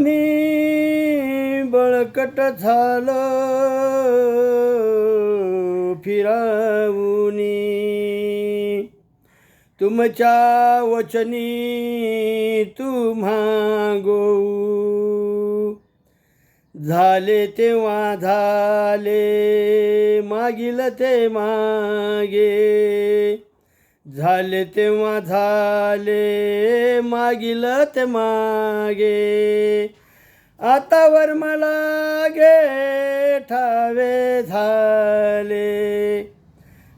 आम्ही बळकट झालो फिरावुनी तुमच्या वचनी तुम्हा गोऊ. झाले तेव्हा झाले मागील ते मागे. झाले तेव्हा झाले मागील ते मागे. आतावर मला गे ठावे झाले.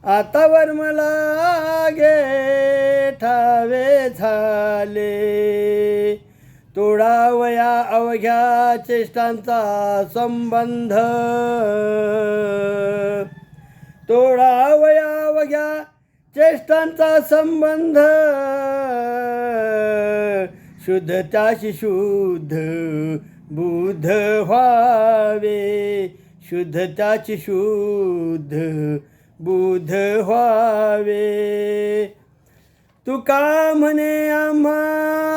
आतावर मला गे ठावे झाले. तोडावया अवघ्या चेष्टांचा संबंध. तोडावया अवघ्या चेष्टांचा संबंध. शुद्ध त्याशी शुद्ध बुध व्हावे. शुद्ध त्याची शुद्ध बुध व्हावे. तुका म्हणे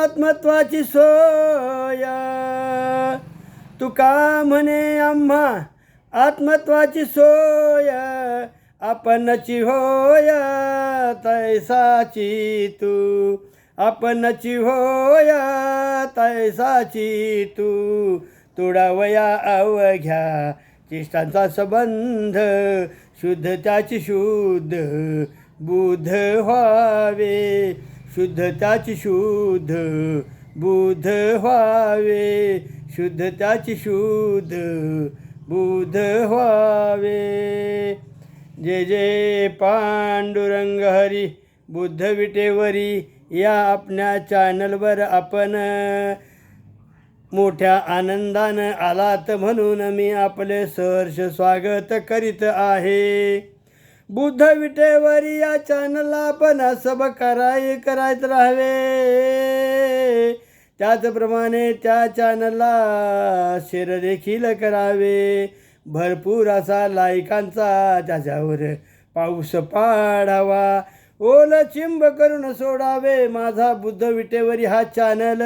आत्मत्वाची सोया. तुका म्हणे आम्हा आत्मत्वाची सोय. आपणची होय तैसाची तू. आपणची होय तैसाची तू. तुडावया अवघ्या चेष्टांचा संबंध शुद्ध त्याची शुद्ध बुध व्हावे. शुद्ध त्याची शुद्ध बुध व्हावे. शुद्ध त्याची शुद्ध बुध व्हावे. जे जे पांडुरंग हरी बुद्ध विटेवरी या आपल्या चॅनलवर आपण मोठ्या आनंदानं आलात म्हणून मी आपले सहर्ष स्वागत करीत आहे. बुद्ध विटेवरी या चॅनलला पण सब कराय करायच राहावे. त्याचप्रमाणे त्या चॅनलला शेअर देखील करावे. भरपूर असा लायकांचा त्याच्यावर पाऊस पाडावा. ओल चिंब करून सोडावे. माझा बुद्ध विटेवरी हा चॅनल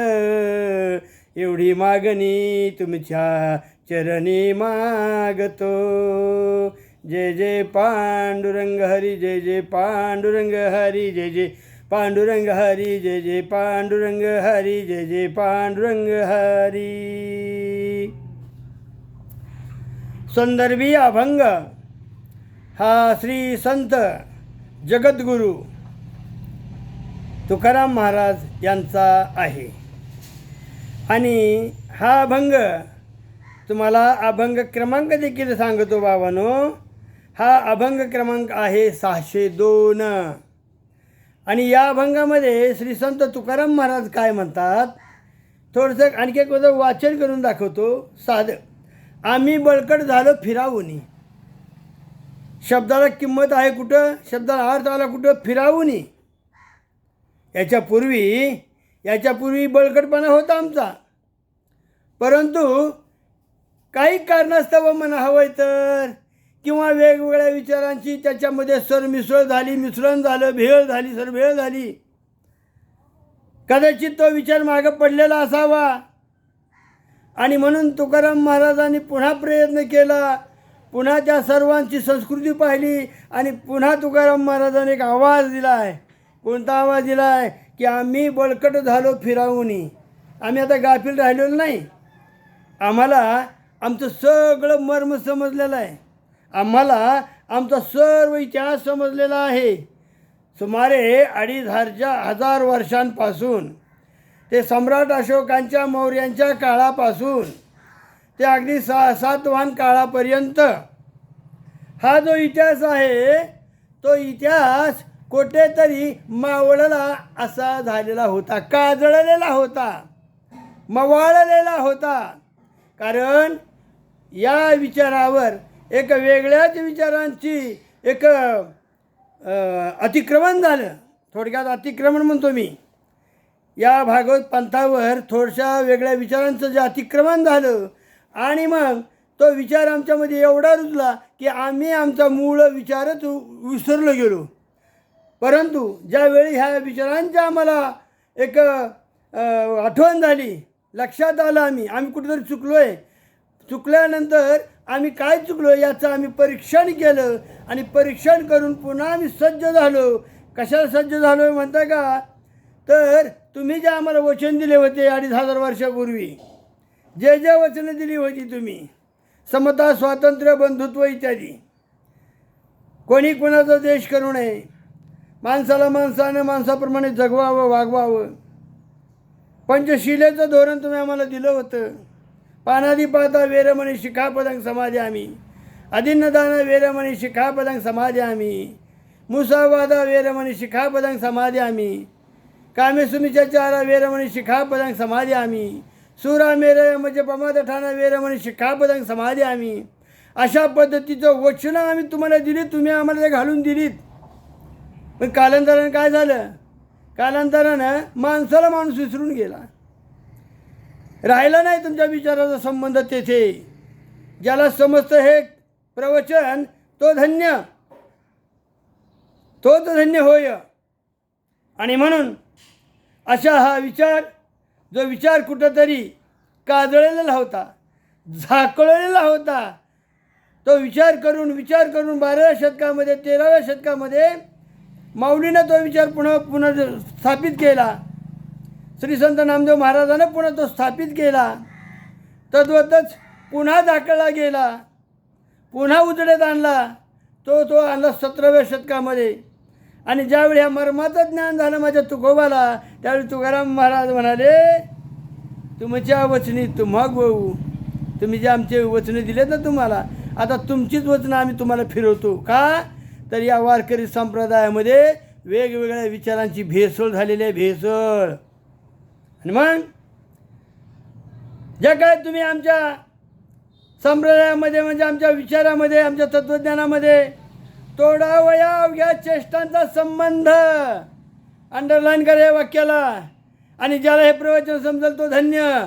एवढी मागणी तुमच्या चरणी मागतो. जय जय पांडुरंग हरी जय जय पांडुरंग हरी जय जय पांडुरंग हरी जय जय पांडुरंग हरी जय जय पांडुरंग हरी. संदर्भी अभंग हा श्री संत जगद्गुरू तुकाराम महाराज यांचा आहे. आणि हा अभंग तुम्हाला अभंग क्रमांक देखील सांगतो बाबानो. हा अभंग क्रमांक आहे सहाशे दोन. आणि या अभंगामध्ये श्री संत तुकाराम महाराज काय म्हणतात? थोडंसं आणखी एक वेळा वाचन करून दाखवतो. साधं आम्ही बळकट झालो फिरावूनी. शब्दाला किंमत आहे कुठं? शब्दाला अर्थ आला कुठं? फिरावूनी. याच्यापूर्वी याच्यापूर्वी बळकटपणा होता आमचा. परंतु काही कारणास्तव म्हणा हवं तर किंवा वेगवेगळ्या विचारांची त्याच्यामध्ये सरमिसळ झाली मिश्रण झालं भेळ झाली सरभेळ झाली. कदाचित तो विचार मागं पडलेला असावा. आणि म्हणून तुकाराम महाराजांनी पुन्हा प्रयत्न केला पुन्हा त्या सर्वांची संस्कृती पाहिली आणि पुन्हा तुकाराम महाराजांनी एक आवाज दिला आहे कोणता आवाज दिला आहे की आम्ही बळकट झालो फिरावूनी. आम्ही आता गाफील राहिलेलो नाही. आम्हाला आमचं सगळं मर्म समजलेलं आहे. आम्हाला आमचा सर्व इतिहास समजलेला आहे. सुमारे अडीच हजारच्या हजार वर्षांपासून ते सम्राट अशोकांच्या मौर्यांच्या काळापासून ते अगदी सा सातवाहन काळापर्यंत हा जो इतिहास आहे तो इतिहास कुठेतरी मावळला असा झालेला होता काजळलेला होता मवाळलेला होता. कारण या विचारावर एक वेगळ्याच विचारांची एक अतिक्रमण झालं. थोडक्यात अतिक्रमण म्हणतो मी. या भागवत पंथावर थोडशा वेगळ्या विचारांचं जे अतिक्रमण झालं आणि मग तो विचार आमच्यामध्ये एवढा रुजला की आम्ही आमचा मूळ विचारच विसरलो गेलो. परंतु ज्यावेळी ह्या विचारांची आम्हाला एक आठवण झाली लक्षात आलं आम्ही आम्ही कुठेतरी चुकलो आहे चुकल्यानंतर आम्ही काय चुकलो याचं आम्ही परीक्षण केलं आणि परीक्षण करून पुन्हा आम्ही सज्ज झालो. कशाला सज्ज झालो आहे म्हणता का? तर तुम्ही जे आम्हाला वचन दिले होते अडीच हजार वर्षापूर्वी जे जे वचनं दिली होती तुम्ही समता स्वातंत्र्य बंधुत्व इत्यादी कोणी कोणाचा देश करू नये माणसाला माणसानं माणसाप्रमाणे जगवावं वागवावं. पंचशिलेचं धोरण तुम्ही आम्हाला दिलं होतं. पानादी पाहता वेरमणी शिखापदंग समाधी आम्ही. अदिन्नदान वेरमणी शिखापदंग समाधी आम्ही. मुसावादा वेरमणी शिखापदंग समाधी आम्ही. कामेसुमीच्या चारा वेरमणी शिखापदंग समाधी आम्ही. सुरा मेर म्हणजे प्रमाद ठाणा वेरमणी शिखापदंग समाधी आम्ही. अशा पद्धतीचं वचनं आम्ही तुम्हाला दिली तुम्ही आम्हाला ते घालून दिलीत. पण कालांतरानं काय झालं? कालांतरानं माणसाला माणूस विसरून गेला. राहिला नाही तुमच्या विचाराचा संबंध तेथे. ज्याला समजतं हे प्रवचन तो धन्य. तोच धन्य होय. आणि म्हणून अशा हा विचार जो विचार कुठंतरी काजळलेला होता झाकळलेला होता तो विचार करून विचार करून बाराव्या शतकामध्ये तेराव्या शतकामध्ये माऊलीनं तो विचार पुन्हा पुन्हा स्थापित केला श्री संत नामदेव महाराजानं पुन्हा तो स्थापित केला तद्वतच पुन्हा दाखला गेला पुन्हा उजड्यात आणला तो तो आणला सतराव्या शतकामध्ये. आणि ज्यावेळी ह्या मर्माचं ज्ञान झालं माझ्या तुकोबाला त्यावेळी तुकाराम महाराज म्हणाले तुमच्या वचनी तुम्हा भाऊ तुम्ही जे आमचे वचने दिलेत ना तुम्हाला आता तुमचीच वचनं आम्ही तुम्हाला फिरवतो. का? तर या वारकरी संप्रदायामध्ये वेगवेगळ्या विचारांची भेसळ झालेली आहे भेसळ. आणि मग ज्या काय तुम्ही आमच्या संप्रदायामध्ये म्हणजे आमच्या विचारामध्ये आमच्या तत्त्वज्ञानामध्ये तोडावया या चेष्टांचा संबंध. अंडरलाईन करा या वाक्याला. आणि ज्याला हे प्रवचन समजेल तो धन्य.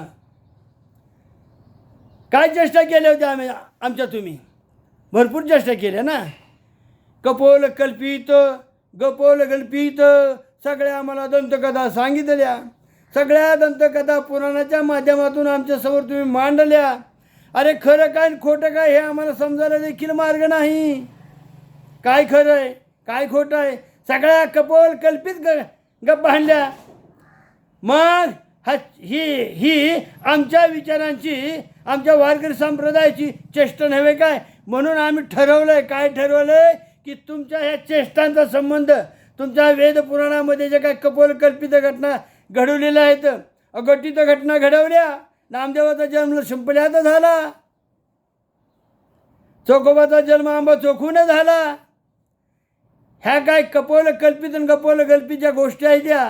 काय चेष्टा केल्या होत्या आम्ही आमच्या तुम्ही? भरपूर चेष्टा केल्या ना? कपोल कल्पित गपोल कल्पित. सगळ्या आम्हाला दंतकथा सांगितल्या. सगळ्या दंतकथा पुराणाच्या माध्यमातून आमच्यासमोर तुम्ही मांडल्या. अरे खरं काय खोटं काय हे आम्हाला समजायला देखील मार्ग नाही. काय खरं आहे? काय खोटं आहे? सगळ्या कपोल कल्पित ग गप्प हाणल्या मग हा ही ही आमच्या विचारांची आमच्या वारकरी संप्रदायाची चेष्टा नव्हे काय? म्हणून आम्ही ठरवलं आहे काय ठरवलं आहे की तुमच्या ह्या चेष्टांचा संबंध तुमच्या वेदपुराणामध्ये जे काय कपोल कल्पित घटना घडवलेल्या आहेत अघटित घटना घडवल्या नामदेवाचा जन्म शिंपल्याचा झाला. चोखोबाचा जन्म आंबा चोखून झाला. ह्या काय कपोल कल्पित आणि कपोल कल्पित ज्या गोष्टी आहेत त्या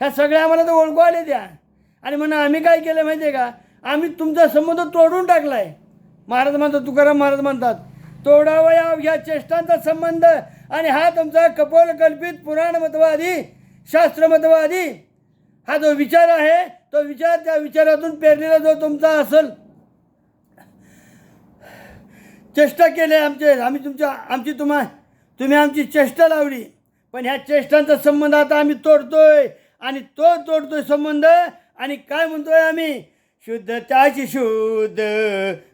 ह्या सगळ्या आम्हाला तर ओळखू आल्या त्या. आणि म्हणा आम्ही काय केलं माहिती आहे का? आम्ही तुमचा संबंध तोडून टाकला आहे महाराज म्हणतात तुकाराम महाराज म्हणतात तोडावया ह्या चेष्टांचा संबंध. आणि हा तुमचा कपोल कल्पित पुराणमतवादी शास्त्रमतवादी हा जो विचार आहे तो विचार त्या विचारातून पेरलेला जो तुमचा असेल. चेष्टा केली आमचे आम्ही तुमच्या आमची तुम्हा तुम्ही आमची चेष्टा लावली. पण ह्या चेष्टांचा संबंध आता आम्ही तोडतोय. आणि तो तोडतोय संबंध. आणि काय म्हणतोय आम्ही? शुद्ध त्याची शुद्ध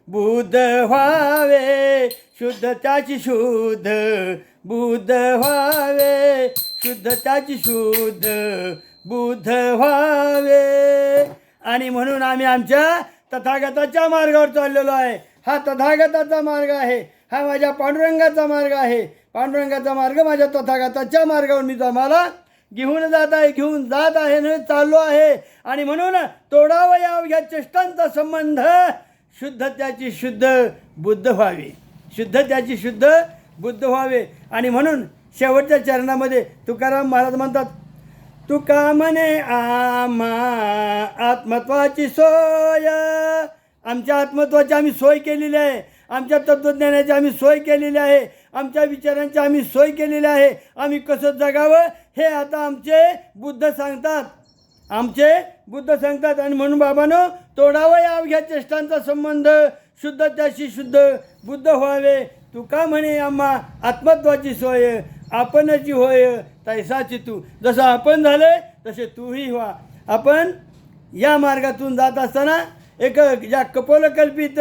बुद्ध व्हावे. शुद्ध त्याची शुद्ध बुद्ध व्हावे. शुद्ध त्याची शुद्ध बुद्ध व्हावे. आणि म्हणून आम्ही आमच्या तथागताच्या मार्गावर चाललेलो आहे. हा तथागताचा मार्ग आहे. हा माझ्या पांडुरंगाचा मार्ग आहे. पांडुरंगाचा मार्ग माझ्या तथागताच्या मार्गावर मी तुम्हाला घेऊन जात आहे घेऊन जात आहे न चाललो आहे. आणि म्हणून तोडावं याव या चेष्टांचा संबंध शुद्ध त्याची शुद्ध बुद्ध व्हावे. शुद्ध त्याची शुद्ध बुद्ध व्हावे. आणि म्हणून शेवटच्या चरणामध्ये तुकाराम महाराज म्हणतात तुका म्हणे आमा आत्मत्वाची सोय. आमच्या आत्मत्वाची आम्ही सोय केलेली आहे. आमच्या तत्त्वज्ञानाची आम्ही सोय केलेली आहे. आमच्या विचारांची आम्ही सोय केलेली आहे. आम्ही कसं जगावं हे आता आमचे बुद्ध सांगतात. आमचे बुद्ध सांगतात आणि म्हणून बाबानो तोडावं या अवघ्या चेष्टांचा संबंध. शुद्ध त्याशी शुद्ध बुद्ध व्हावे. तू का म्हणे आम्हा आत्मत्वाची सोय आपणची होय तैसाची तू. जसं आपण झाले तसे तूही व्हा. आपण या मार्गातून जात असताना एक ज्या कपोलकल्पित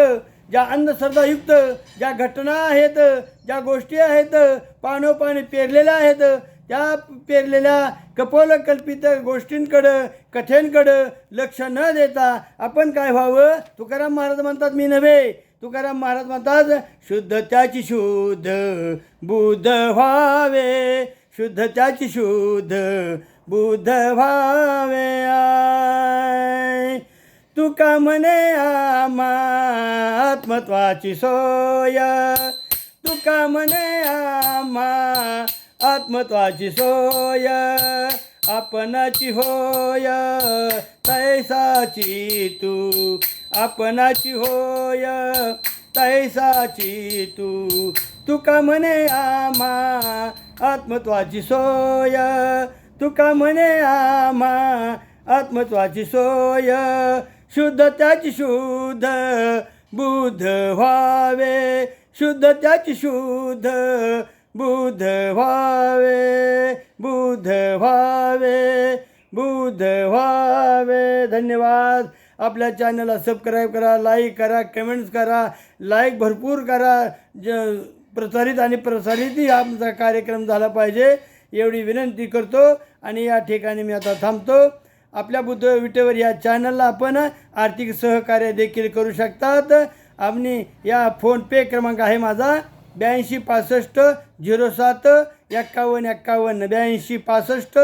ज्या अंधश्रद्धायुक्त ज्या घटना आहेत ज्या गोष्टी आहेत पाणोपाणी पेरलेल्या आहेत त्या पेरलेल्या कपोलकल्पित गोष्टींकडं कथेंकडं लक्ष न देता आपण काय व्हावं? तुकाराम महाराज म्हणतात मी नव्हे. तुकाराम महाराज म्हणतात शुद्ध त्याची शुद्ध बुद्ध व्हावे. शुद्ध त्याची शुद्ध बुद्ध व्हावे. तुका म्हणे आमा आत्मत्वाची सोय? तुका म्हणे आत्मत्वाची सोय? आपणाची होय तैसाची तू. आपणाची होय तैसाची तू. तुका म्हणे आमा आत्मत्वाची सोय? तुका म्हणे आमा आत्मत्वाची सोय? शुद्ध त्याची शुद्ध बुध व्हावे. शुद्ध त्याची शुद्ध बुध व्हावे. बुध व्हावे. बुध व्हावे. धन्यवाद. आपल्या चॅनलला सबस्क्राईब करा लाईक करा कमेंट्स करा लाईक भरपूर करा. ज प्रसारित आणि प्रसारितही आमचा कार्यक्रम झाला पाहिजे एवढी विनंती करतो. आणि या ठिकाणी मी आता थांबतो. आपल्या बुद्ध विटेवर या चॅनलला आपण आर्थिक सहकार्य देखील करू शकतात. आणि या फोनपे क्रमांक आहे माझा ब्याऐंशी पासष्ट झिरो सात एक्कावन्न एक्कावन्न. ब्याऐंशी पासष्ट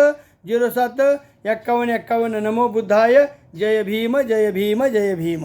झिरो सात एक्कावन्न एक्कावन्न. नमो बुद्धाय. जय भीम जय भीम जय भीम.